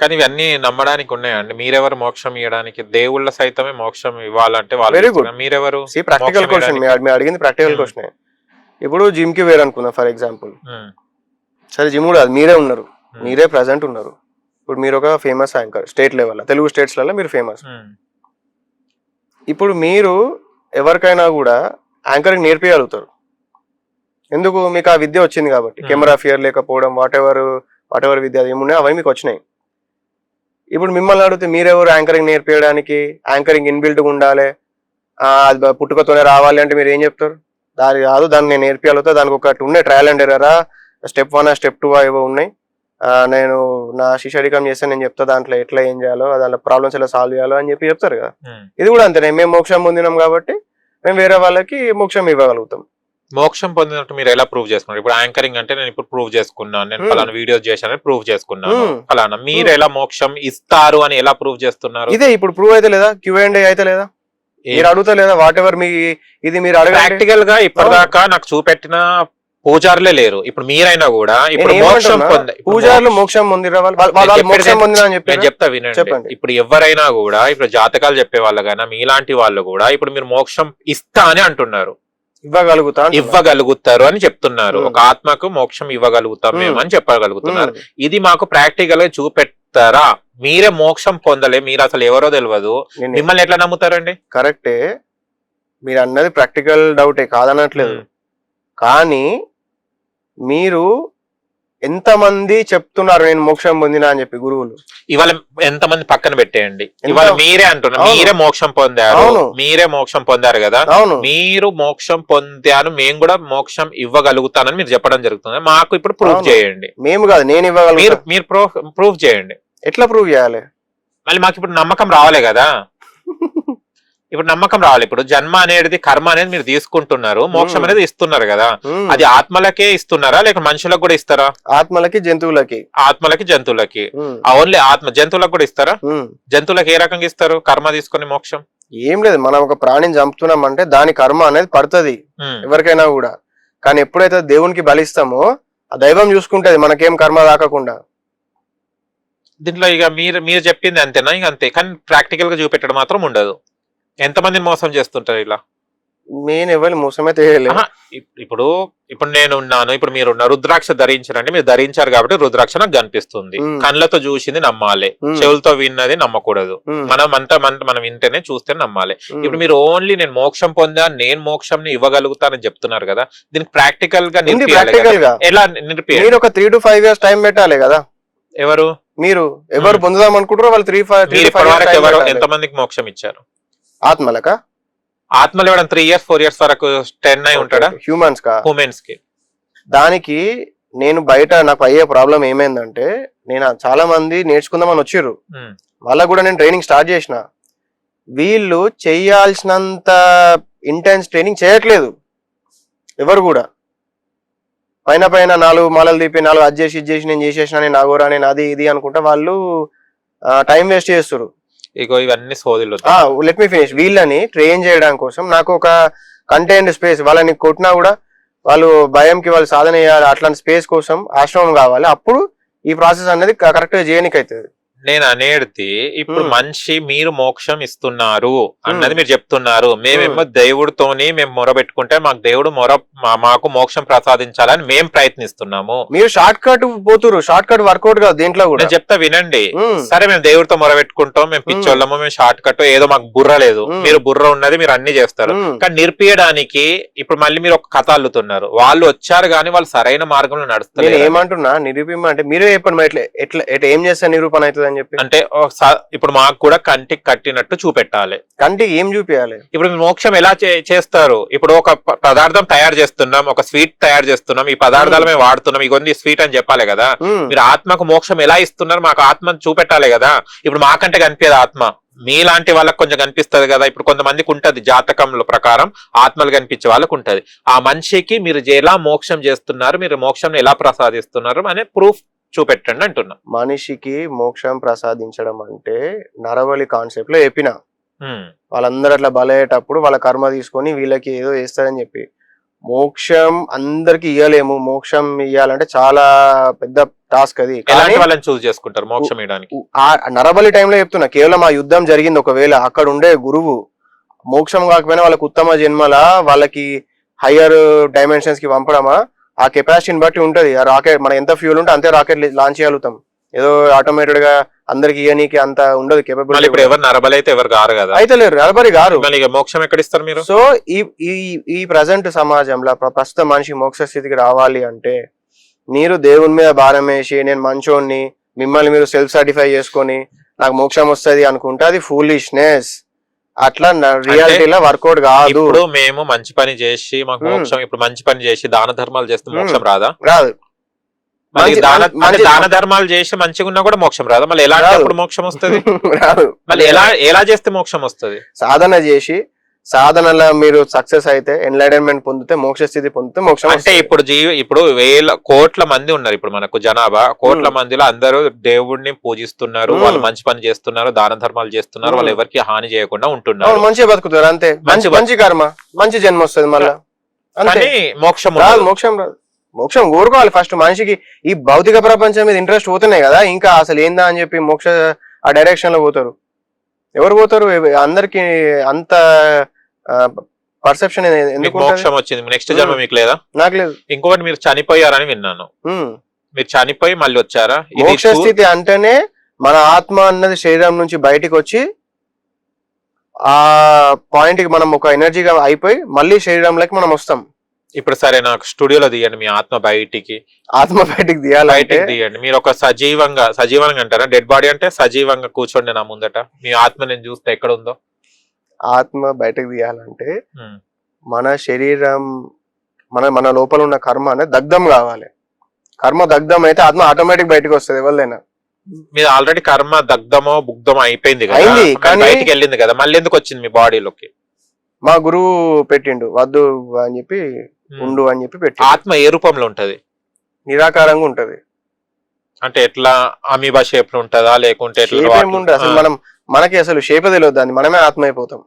కానీ ఇవన్నీ నమ్మడానికి ఉన్నాయండి. మీరెవరు మోక్షం ఇవ్వడానికి? దేవుళ్ళ సైతమే మోక్షం ఇవ్వాలంటే వాళ్ళు good. ఇస్తున్నారు. మీరెవరు సి ప్రాక్టికల్ క్వశ్చన్ మీరు అడిగింది ప్రాక్టికల్ Hmm. క్వశ్చన్ ఇప్పుడు జిమ్కి వేరు అనుకుందాం ఫర్ ఎగ్జాంపుల్ ఉమ్, సరే జిమ్ కూడా మీరే ఉన్నారు. ఉమ్, మీరే ప్రజెంట్ ఉన్నారు. ఇప్పుడు మీరు ఒక famous anchor state level Telugu స్టేట్స్లలో మీరు ఫేమస్ ఇప్పుడు మీరు ఎవరికైనా కూడా యాంకరింగ్ నేర్పించగలుగుతారు ఎందుకు? మీకు ఆ విద్య వచ్చింది కాబట్టి. Hmm. కెమెరా ఫియర్ లేకపోవడం వాట్ ఎవర్ వాట్ ఎవర్ విద్య ఏమున్నాయో అవి మీకు వచ్చినాయి. ఇప్పుడు మిమ్మల్ని అడిగితే మీరెవరు యాంకరింగ్ నేర్పించడానికి యాంకరింగ్ ఇన్బిల్ట్ ఉండాలి. అది పుట్టుకతోనే రావాలి అంటే మీరు ఏం చెప్తారు? దాని కాదు దాన్ని నేను నేర్పించగలుగుతా దానికి ఒకటి ఉన్నాయి ట్రయల్ అండ్ ఎరరా స్టెప్ వన్ స్టెప్ టూ ఏవో ఉన్నాయి. నేను నా శిష్యడికం చేస్తే నేను చెప్తా దాంట్లో ఎట్లా ఏం చేయాలో దాంట్లో ప్రాబ్లమ్స్ ఎలా సాల్వ్ చేయాలో అని చెప్పి చెప్తారు కదా. ఇది కూడా అంతేనే మేము మోక్షం పొందినాం కాబట్టి మేము వేరే వాళ్ళకి మోక్షం ఇవ్వగలుగుతాం. మోక్షం పొందినట్టు మీరు ఎలా ప్రూవ్ చేసుకున్నారు? ఇప్పుడు యాంకరింగ్ అంటే నేను ఇప్పుడు ప్రూవ్ చేసుకున్నాను నేను. ఫలానా వీడియోస్ చేశానని ప్రూవ్ చేసుకున్నాను. ఫలానా మీరు ఎలా మోక్షం ఇస్తారు అని ఎలా ప్రూవ్ చేస్తున్నారు? ఇదే ఇప్పుడు ప్రూవ్ అయితే లేదా? క్యూ అండ్ అయితే లేదా? మీరు అడుగుతా లేదా? వాట్ ఎవర్ మీ ఇది మీరు ప్రాక్టికల్గా ఇప్పటిదాకా నాకు చూపెట్టిన పూజారులే లేరు. ఇప్పుడు మీరైనా కూడా ఇప్పుడు మోక్షం పొంద పూజారులు మోక్షం పొందిన వాళ్ళు వాళ్ళ- వాళ్ళు నేను చెప్తా వినండి. ఇప్పుడు ఎవరైనా కూడా ఇప్పుడు జాతకాలు చెప్పే వాళ్ళకైనా మీలాంటి వాళ్ళు కూడా ఇప్పుడు మీరు మోక్షం ఇస్తా అని అంటున్నారు. ఇవ్వగలుగుతా అంటున్నా. ఇవ్వగలుగుతారు అని చెప్తున్నారు. ఒక ఆత్మకు మోక్షం ఇవ్వగలుగుతాం మేము. అని చెప్పగలుగుతున్నారు. ఇది మాకు ప్రాక్టికల్గా చూపెడతారా మీరే మోక్షం పొందలే మీరు అసలు ఎవరో తెలియదు మిమ్మల్ని ఎట్లా నమ్ముతారండి కరెక్టే మీరు అన్నది ప్రాక్టికల్ డౌటే కాదనట్లేదు. కానీ మీరు ఎంతమంది చెప్తున్నారు నేను మోక్షం పొందినా అని చెప్పి గురువులు? ఇవాళ ఎంతమంది పక్కన పెట్టేయండి. ఇవాళ మీరే అంటున్నారు. మీరే మోక్షం పొందారు. మీరే మోక్షం పొందారు కదా. మీరు మోక్షం పొందాను మేము కూడా మోక్షం ఇవ్వగలుగుతానని మీరు చెప్పడం జరుగుతుంది. మాకు ఇప్పుడు ప్రూఫ్. చేయండి. మేము కాదు నేను మీరు ఇవ్వగలుగుతా. మీరు ప్రూఫ్ ప్రూఫ్ చేయండి. ఎట్లా ప్రూవ్ చేయాలి? మళ్ళీ మాకు ఇప్పుడు నమ్మకం రావాలి కదా. ఇప్పుడు నమ్మకం రావాలి. ఇప్పుడు జన్మ అనేది కర్మ అనేది మీరు తీసుకుంటున్నారు. మోక్షం. అనేది ఇస్తున్నారు కదా. అది ఆత్మలకే ఇస్తున్నారా? లేక మనుషులకు కూడా ఇస్తారా? ఆత్మలకి జంతువులకి. ఆత్మలకి జంతువులకి. ఓన్లీ ఆత్మ. జంతువులకు కూడా ఇస్తారా. జంతువులకు ఏ రకంగా ఇస్తారు? కర్మ తీసుకొని మోక్షం? ఏం లేదు. మనం ఒక ప్రాణిని చంపుతున్నాం అంటే దాని కర్మ అనేది పడుతుంది. ఎవరికైనా కూడా. కానీ ఎప్పుడైతే దేవునికి బలిస్తామో ఆ దైవం చూసుకుంటది మనకేం కర్మ దాకకుండా దీంట్లో ఇక మీరు మీరు చెప్పింది అంతేనా? ఇక అంతే. కానీ ప్రాక్టికల్గా చూపెట్టడం మాత్రం ఉండదు. ఎంతమందిని మోసం చేస్తుంటారు ఇలా? నేను ఎవరి మోసమైతే ఇప్పుడు ఇప్పుడు నేను ఉన్నాను ఇప్పుడు మీరు రుద్రాక్ష ధరించారంటే మీరు ధరించారు కాబట్టి రుద్రాక్ష నాకు కనిపిస్తుంది. కళ్ళతో చూసింది నమ్మాలి మ్మ్. చెవులతో విన్నది నమ్మకూడదు. మనం అంతా మన- మనం వింటేనే చూస్తే నమ్మాలి. ఇప్పుడు మీరు ఓన్లీ నేను మోక్షం పొందా నేను మోక్షం ఇవ్వగలుగుతానని చెప్తున్నారు కదా దీనికి ప్రాక్టికల్గా ఎలా ఒక three to five years time పెట్టాలి కదా. ఎవరు? మీరు ఎవరు. పొందుదాం అనుకుంటారో వాళ్ళు త్రీ ఫైవ్ ఎవరు ఎంతమందికి మోక్షం ఇచ్చారు? ఆత్మలక? ఆత్మలు ఇవ్వడం త్రీ ఇయర్స్ ఫోర్ ఇయర్స్ వరకు టెన్ అయి ఉంటాడా? హ్యూమన్స్ కా? ఉమెన్స్కి. దానికి నేను బయట నాకు అయ్యే ప్రాబ్లం ఏమైందంటే నేను చాలా మంది నేర్చుకుందామని వచ్చిర్రు. వాళ్ళకు కూడా నేను ట్రైనింగ్ స్టార్ట్ చేసిన. వీళ్ళు చెయ్యాల్సినంత ఇంటెన్స్ ట్రైనింగ్ చేయట్లేదు. ఎవరు కూడా. పైన పైన నాలుగు మాలలు తీపి నాలుగు అది చేసి ఇది చేసి నేను చేసేసిన నేను నాగోరా నేను అది ఇది అనుకుంటా వాళ్ళు టైం వేస్ట్ చేస్తారు ఇగో ఇవన్నీ సోదిలు లెట్ మీ ఫినిష్ వీళ్ళని ట్రైన్ చేయడం కోసం నాకు ఒక కంటైన్డ్ స్పేస్ వాళ్ళని కొట్టినా కూడా వాళ్ళు భయంకి వాళ్ళు సాధన చేయాలి. అట్లాంటి స్పేస్ కోసం ఆశ్రమం కావాలి. అప్పుడు ఈ ప్రాసెస్ అనేది కరెక్ట్గా అవుతుంది నేను? అనేది ఇప్పుడు. మనిషి మీరు మోక్షం ఇస్తున్నారు అన్నది మీరు చెప్తున్నారు. మేమేమో దేవుడితోని మేము మొరబెట్టుకుంటే మాకు దేవుడు మొర మాకు మోక్షం ప్రసాదించాలని మేము ప్రయత్నిస్తున్నాము. మీరు షార్ట్ కట్ పోతురు షార్ట్ కట్ వర్కౌట్ కాదు దీంట్లో కూడా. నేను చెప్తా వినండి. సరే మేము దేవుడితో మొరబెట్టుకుంటాం మేము పిచ్చోళ్ళము మేము షార్ట్ కట్ ఏదో మాకు బుర్ర లేదు. మీరు బుర్ర ఉన్నది మీరు అన్ని చేస్తారు. కానీ నిరిపియడానికి ఇప్పుడు మళ్ళీ మీరు ఒక కథ అల్లుతున్నారు. వాళ్ళు వచ్చారు కానీ వాళ్ళు సరైన మార్గంలో నడుస్తారు ఏమంటున్నా? నిరూపణ అంటే మీరే చెప్పండి ఎట్లా ఎట్లా ఎట్లా ఏం చేస్తే నిరూపణ అవుతుంది? అని చెప్పి. అంటే ఇప్పుడు మాకు కూడా కంటికి కట్టినట్టు చూపెట్టాలి. కంటికి ఏం చూపించాలి ఇప్పుడు మోక్షం ఎలా చేస్తారు? ఇప్పుడు ఒక పదార్థం తయారు చేస్తున్నాం ఒక స్వీట్ తయారు చేస్తున్నాం ఈ పదార్థాలు మేము. వాడుతున్నాం ఇగొంది స్వీట్ అని చెప్పాలి కదా. మీరు ఆత్మకు మోక్షం ఎలా ఇస్తున్నారు మాకు ఆత్మను చూపెట్టాలి కదా. ఇప్పుడు మాకంటే కనిపించదు ఆత్మ. మీలాంటి వాళ్ళకి కొంచెం కనిపిస్తది కదా. ఇప్పుడు కొంతమందికి ఉంటది జాతకంలో ప్రకారం ఆత్మలు కనిపించే వాళ్ళకు ఉంటది. ఆ మనిషికి మీరు ఎలా మోక్షం చేస్తున్నారు మీరు మోక్షం ఎలా ప్రసాదిస్తున్నారు అనే ప్రూఫ్ చూపెట్టండి అంటున్నా. మనిషికి మోక్షం ప్రసాదించడం అంటే నరవలి కాన్సెప్ట్లో చెప్పిన. వాళ్ళందరూ అట్లా బలయ్యేటప్పుడు వాళ్ళ కర్మ తీసుకొని వీళ్ళకి ఏదో చేస్తారని చెప్పి. మోక్షం అందరికి ఇయ్యలేము. మోక్షం ఇయ్యాలంటే చాలా పెద్ద టాస్క్ అది. వాళ్ళని చూస్ చేసుకుంటారు? మోక్షం ఇవ్వడానికి ఆ నరబలి టైంలో చెప్తున్నా. కేవలం ఆ యుద్ధం జరిగింది ఒకవేళ. అక్కడ ఉండే గురువు. మోక్షం కాకపోయినా వాళ్ళకి ఉత్తమ జన్మల వాళ్ళకి హయ్యర్ డైమెన్షన్స్కి పంపడమా? ఆ కెపాసిటీని బట్టి ఉంటది. ఆ రాకెట్ మన ఎంత ఫ్యూల్ ఉంటే అంతే రాకెట్ లాంచ్ చేయగలుగుతాం. ఏదో ఆటోమేటెడ్గా అందరికి ఇయ్యనీకి అంత ఉండదు ఇప్పుడు కేపబిలిటీ ఎవరు నరబలి అయితే ఎవరు కారు కదా? అయితే లేరు నరబలి గారు. మోక్షం ఎక్కడ ఇస్తారు మీరు? సో ఈ ఈ ఈ ప్రజెంట్ సమాజంలో ప్ర- ప్రస్తుత మనిషి మోక్ష స్థితికి రావాలి అంటే మీరు దేవుని మీద భారం వేసి నేను మంచోడిని మిమ్మల్ని మీరు సెల్ఫ్ సర్టిఫై చేసుకొని నాకు మోక్షం వస్తది అనుకుంటే అది ఫూలిష్నెస్ అట్లా రియాలిటీలో వర్కౌట్ కాదు. ఇప్పుడు మేము మంచి పని చేసి మాకు. మోక్షం ఇప్పుడు మంచి పని చేసి దాన ధర్మాలు చేస్తే మోక్షం రాదా? రాదు. దాన ధర్మాలు చేసి మంచిగా ఉన్నా కూడా మోక్షం రాదా? మళ్ళీ ఎలాంటప్పుడు మోక్షం వస్తుంది? రాదు. మళ్ళీ ఎలా ఎలా చేస్తే మోక్షం వస్తుంది? సాధన చేసి సాధనలో మీరు సక్సెస్ అయితే ఎన్లైటన్మెంట్ పొందితే మోక్ష స్థితి పొందితే మోక్షం అంటే. ఇప్పుడు జీవి ఇప్పుడు వేల కోట్ల మంది ఉన్నారు ఇప్పుడు మనకు జనాభా కోట్ల. మందిలో అందరూ దేవుడిని పూజిస్తున్నారు. వాళ్ళు మంచి పని చేస్తున్నారు దాన ధర్మాలు చేస్తున్నారు. వాళ్ళు ఎవరికి హాని చేయకుండా ఉంటున్నారు మంచిగా బతుకుతారు అంతే మంచి మంచి కర్మ మంచి జన్మ వస్తుంది మళ్ళా అంతే మోక్షం రాదు. మోక్షం రాదు మోక్షం కోరుకోవాలి ఫస్ట్ మనిషికి ఈ భౌతిక ప్రపంచం మీద ఇంట్రెస్ట్ పోతున్నాయి కదా ఇంకా అసలు ఏందా అని చెప్పి మోక్ష ఆ డైరెక్షన్లో పోతారు ఎవరు పోతారు అందరికి అంత పర్సెప్షన్ ఎందుకు మోక్షం వచ్చింది. నెక్స్ట్ జన్మ. మీకు లేదా? నాకు లేదు. ఇంకొకటి మీరు చనిపోయారని విన్నాను. మీరు చనిపోయి మళ్ళీ వచ్చారా? మోక్ష స్థితి అంటేనే మన ఆత్మ అన్నది శరీరం నుంచి బయటికి వచ్చి ఆ పాయింట్కి మనం ఒక ఎనర్జీగా అయిపోయి మళ్ళీ శరీరంలోకి మనం వస్తాం. ఇప్పుడు సరే నాకు స్టూడియోలో తీయండి మీ ఆత్మ బయటికి. ఆత్మ బయటికి తీయాలంటే బయటికి తీయండి. మీరు ఒక సజీవంగా సజీవంగా అంటారా? డెడ్ బాడీ అంటే సజీవంగా కూర్చోండి నా ముందట. మీ ఆత్మ నేను చూస్తే ఎక్కడ ఉందో. ఆత్మ బయటకు తీయాలంటే. మన శరీరం మన మన లోపల ఉన్న కర్మ అనేది దగ్ధం కావాలి. కర్మ దగ్ధం అయితే ఆత్మ ఆటోమేటిక్ బయటకు వస్తుంది ఎవరిదైనా. మీరు ఆల్రెడీ కర్మ దగ్ధమో బుగ్ధమో అయిపోయింది కదా? అయింది, కానీ- బయటికి వెళ్ళింది కదా? మళ్ళీ ఎందుకు వచ్చింది మీ బాడీలోకి? మా గురువు పెట్టిండు వద్దు అని చెప్పి ఉండు అని చెప్పి పెట్టి ఆత్మ ఏ రూపంలో ఉంటది? నిరాకారంగా ఉంటది. అంటే ఎట్లా? అమీబా షేప్లో ఉంటదా? లేకుంటే అసలు. మనం మనకి అసలు షేప్ తెలియదు దాన్ని మనమే ఆత్మ అయిపోతాం.